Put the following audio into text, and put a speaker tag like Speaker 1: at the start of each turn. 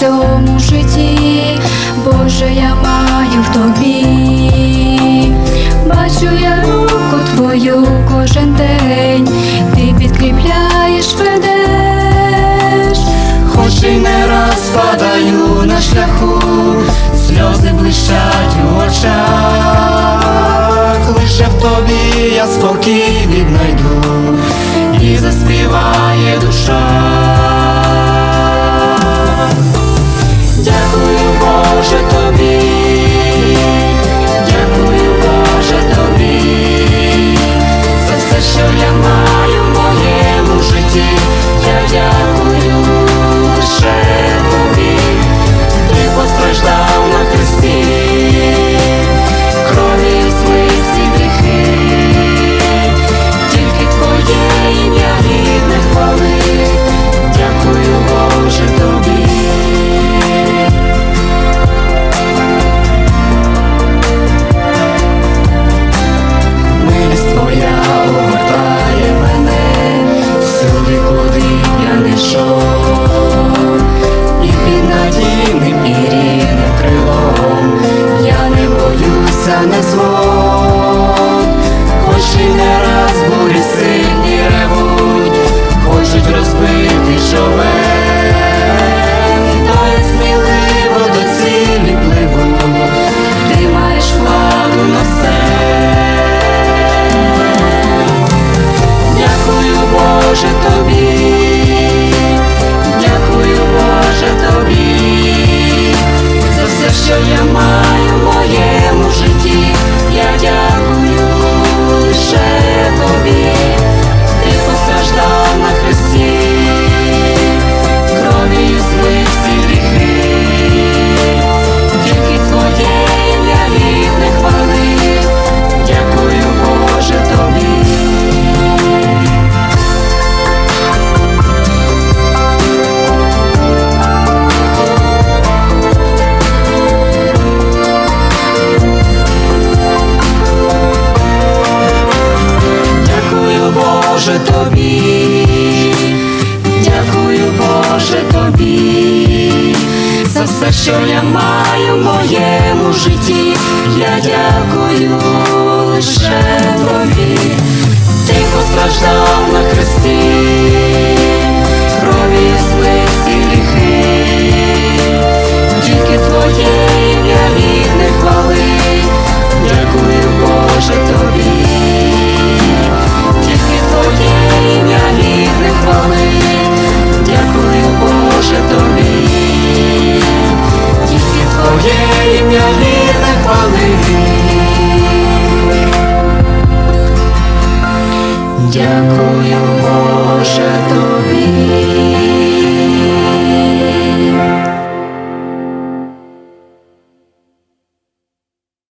Speaker 1: Цьому житті, Боже, я маю в тобі, бачу я руку твою кожен день.
Speaker 2: спадаю на шляху, сльози блищать у очах. єдиним і рівним крилом, я не боюся на зло. Боже тобі, дякую, Боже тобі, за все, що я маю в моєму житті, я дякую лише тобі. Дякую.